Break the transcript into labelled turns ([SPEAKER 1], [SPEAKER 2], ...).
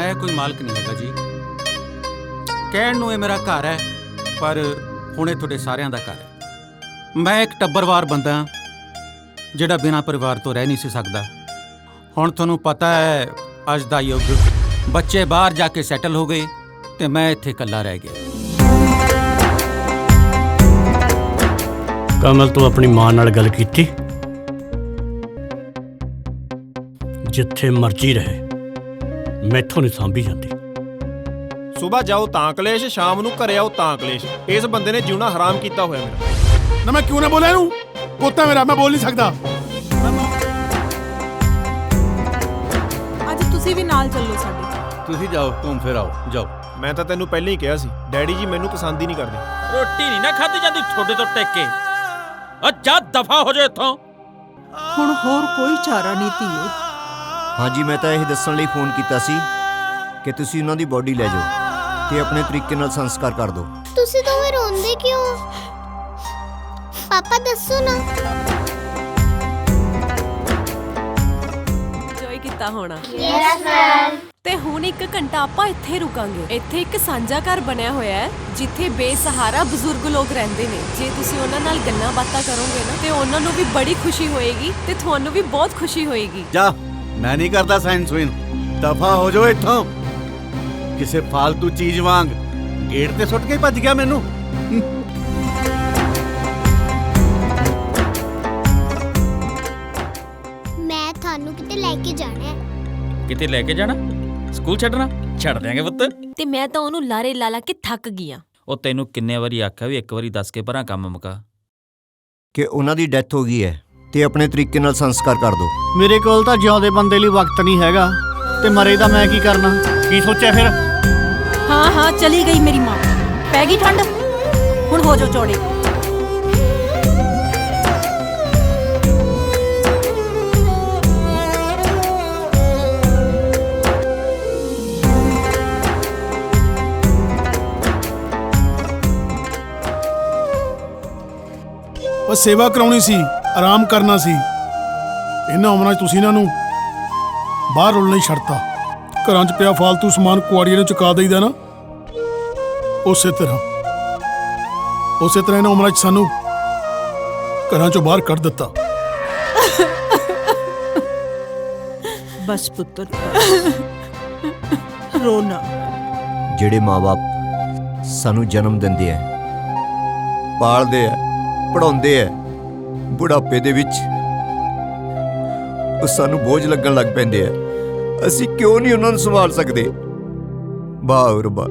[SPEAKER 1] ਮੈਂ ਕੋਈ ਮਾਲਕ ਨਹੀਂ ਹੈਗਾ ਜੀ। ਕਹਿਣ ਨੂੰ ਇਹ ਮੇਰਾ ਘਰ ਹੈ ਪਰ ਹੁਣ ਇਹ ਤੁਹਾਡੇ ਸਾਰਿਆਂ ਦਾ ਘਰ ਹੈ। ਮੈਂ ਇੱਕ ਟੱਬਰਵਾਰ ਬੰਦਾ ਹਾਂ, ਜਿਹੜਾ ਬਿਨਾਂ ਪਰਿਵਾਰ ਤੋਂ ਰਹਿ ਨਹੀਂ ਸੀ ਸਕਦਾ। ਹੁਣ ਤੁਹਾਨੂੰ ਪਤਾ ਹੈ ਅੱਜ ਦਾ ਯੁੱਗ ਬੱਚੇ ਬਾਹਰ ਜਾ ਕੇ ਸੈਟਲ ਹੋ ਗਏ ਤੇ ਮੈਂ ਇੱਥੇ ਇਕੱਲਾ ਰਹਿ ਗਿਆ।
[SPEAKER 2] ਕਮਲ ਤੂੰ ਆਪਣੀ ਮਾਂ ਨਾਲ ਗੱਲ ਕੀਤੀ? ਜਿੱਥੇ ਮਰਜ਼ੀ ਰਹੇ। ਮੈਥੋਂ ਨਹੀਂ ਸਾਂਭੀ ਜਾਂਦੀ।
[SPEAKER 3] ਸਵੇਰ ਜਾਓ ਤਾਂ ਕਲੇਸ਼ ਸ਼ਾਮ ਨੂੰ ਘਰੇ ਆਓ ਤਾਂ ਕਲੇਸ਼। ਇਸ ਬੰਦੇ ਨੇ ਜਿਉਣਾ ਹਰਾਮ ਕੀਤਾ ਹੋਇਆ ਮੇਰਾ।
[SPEAKER 4] ਨਾ ਮੈਂ ਕਿਉਂ ਨਾ ਬੋਲਿਆ ਇਹਨੂੰ? ਪੋਤਾ ਮੇਰਾ ਮੈਂ ਬੋਲ ਨਹੀਂ ਸਕਦਾ।
[SPEAKER 5] ਅੱਜ ਤੁਸੀਂ ਵੀ ਨਾਲ ਚੱਲੋ ਸਾਡੇ।
[SPEAKER 1] ਤੁਸੀਂ ਜਾਓ ਘੁੰਮ ਫਿਰ ਆਓ ਜਾਓ।
[SPEAKER 3] ਮੈਂ ਤਾਂ ਤੈਨੂੰ ਪਹਿਲਾਂ ਹੀ ਕਿਹਾ ਸੀ ਡੈਡੀ ਜੀ ਮੈਨੂੰ ਪਸੰਦ ਹੀ ਨਹੀਂ ਕਰਦੇ।
[SPEAKER 6] ਰੋਟੀ ਨਹੀਂ ਨਾ ਖਾਧੀ ਜਾਂਦੀ ਤੁਹਾਡੇ ਤੋਂ ਟੇਕ। ਕੇ ਆ ਜਾ ਦਫਾ ਹੋ ਜਾ ਇੱਥੋਂ।
[SPEAKER 5] ਹੁਣ ਹੋਰ ਕੋਈ ਚਾਰਾ ਨਹੀਂ ਧੀਏ।
[SPEAKER 7] ਹਾਂਜੀ ਮੈਂ ਤਾਂ ਇਹ ਦੱਸਣ ਲਈ ਫੋਨ ਕੀਤਾ ਸੀ ਕਿ ਤੁਸੀਂ ਉਹਨਾਂ ਦੀ ਬੋਡੀ ਲੈ ਜਾਓ ਤੇ ਆਪਣੇ ਤਰੀਕੇ ਨਾਲ ਸੰਸਕਾਰ ਕਰ ਦਿਓ।
[SPEAKER 8] ਤੁਸੀਂ ਦੋਵੇਂ ਰੋਂਦੇ ਕਿਉਂ? ਪਾਪਾ ਦੱਸੋ ਨਾ।
[SPEAKER 9] ਇੰਜੋਏ ਕੀਤਾ ਹੋਣਾ। ਤੇ ਹੁਣ ਇੱਕ ਘੰਟਾ ਆਪਾਂ ਇੱਥੇ ਰੁਕਾਂਗੇ। ਇੱਥੇ ਇੱਕ ਸਾਂਝਾ ਘਰ ਬਣਿਆ ਹੋਇਆ ਹੈ ਜਿੱਥੇ ਬੇਸਹਾਰਾ ਬਜ਼ੁਰਗ ਲੋਕ ਰਹਿੰਦੇ ਨੇ। ਜੇ ਤੁਸੀਂ ਉਹਨਾਂ ਨਾਲ ਗੱਲਾਂ ਬਾਤਾਂ ਕਰੋਗੇ ਨਾ ਤੇ ਉਹਨਾਂ ਨੂੰ ਵੀ ਬੜੀ ਖੁਸ਼ੀ ਹੋਏਗੀ ਤੇ ਤੁਹਾਨੂੰ ਵੀ ਬਹੁਤ ਖੁਸ਼ੀ ਹੋਏਗੀ।
[SPEAKER 10] ਜਾ। ਮੈਂ ਨਹੀਂ ਕਰਦਾ ਸਾਇੰਸ ਵਿਨ ਦਫਾ ਹੋ ਜਾਓ ਇੱਥੋਂ। ਕਿਸੇ ਫਾਲਤੂ ਚੀਜ਼ ਵਾਂਗ ਗੇਟ ਤੇ ਸੁੱਟ ਕੇ ਭੱਜ ਗਿਆ ਮੈਨੂੰ।
[SPEAKER 8] ਮੈਂ ਤੁਹਾਨੂੰ ਕਿਤੇ ਲੈ ਕੇ ਜਾਣਾ ਹੈ।
[SPEAKER 6] ਕਿਤੇ ਲੈ ਕੇ ਜਾਣਾ? ਸਕੂਲ ਛੱਡਣਾ? ਛੱਡ ਦਿਆਂਗੇ ਪੁੱਤ।
[SPEAKER 9] ਤੇ ਮੈਂ ਤਾਂ ਉਹਨੂੰ ਲਾਰੇ ਲਾ ਲਾ ਕੇ ਥੱਕ ਗਈ ਆਂ।
[SPEAKER 6] ਉਹ ਤੈਨੂੰ ਕਿੰਨੇ ਵਾਰੀ ਆਖਿਆ ਵੀ ਇੱਕ ਵਾਰੀ ਦੱਸ ਕੇ ਭਰਾ ਕੰਮ ਮੁਕਾ।
[SPEAKER 7] ਕਿ ਉਹਨਾਂ ਦੀ ਡੈਥ ਹੋ ਗਈ ਹੈ। ਤੇ ਆਪਣੇ ਤਰੀਕੇ ਨਾਲ ਸੰਸਕਾਰ ਕਰ ਦਿਓ
[SPEAKER 2] ਮੇਰੇ ਕੋਲ ਤਾਂ ਜਿਉਂਦੇ ਬੰਦੇ ਲਈ ਵਕਤ ਨਹੀਂ ਹੈਗਾ ਤੇ ਮਰੇ ਦਾ ਮੈਂ ਕੀ ਕਰਨਾ? ਕੀ ਸੋਚਿਆ ਫਿਰ?
[SPEAKER 9] ਹਾਂ ਹਾਂ ਚਲੀ ਗਈ ਮੇਰੀ ਮਾਂ। ਪੈ ਗਈ ਠੰਡ? ਹੁਣ ਹੋ ਜਾਓ ਚੌੜੇ।
[SPEAKER 4] ਬਸ ਸੇਵਾ ਕਰਾਉਣੀ ਸੀ। ਆਰਾਮ ਕਰਨਾ ਸੀ। ਇਹਨਾਂ ਉਮਰਾਂ 'ਚ ਤੁਸੀਂ ਇਹਨਾਂ ਨੂੰ ਬਾਹਰ ਰੁਲਣਾ ਹੀ ਛੱਡਤਾ। ਘਰਾਂ 'ਚ ਪਿਆ ਫਾਲਤੂ ਸਮਾਨ ਕੁਆੜੀਆਂ ਨੂੰ ਚੁਕਾ ਦਈਦਾ ਨਾ। ਉਸੇ ਤਰ੍ਹਾਂ। ਉਸੇ ਤਰ੍ਹਾਂ ਇਹਨਾਂ ਉਮਰਾਂ 'ਚ ਸਾਨੂੰ ਘਰਾਂ 'ਚੋਂ ਬਾਹਰ ਕੱਢ ਦਿੱਤਾ।
[SPEAKER 5] ਬਸ ਪੁੱਤਰ। ਰੋਣਾ।
[SPEAKER 7] ਜਿਹੜੇ ਮਾਪੇ ਸਾਨੂੰ ਜਨਮ ਦਿੰਦੇ ਆ ਪਾਲਦੇ ਆ ਪੜਾਉਂਦੇ ਆ ਬੁਢਾਪੇ ਦੇ ਵਿੱਚ। ਉਹ ਸਾਨੂੰ ਬੋਝ ਲੱਗਣ ਲੱਗ ਪੈਂਦੇ ਆ। ਅਸੀਂ ਕਿਉਂ ਨਹੀਂ ਉਹਨਾਂ ਨੂੰ ਸੰਭਾਲ ਸਕਦੇ? ਵਾਹ ਰੱਬਾ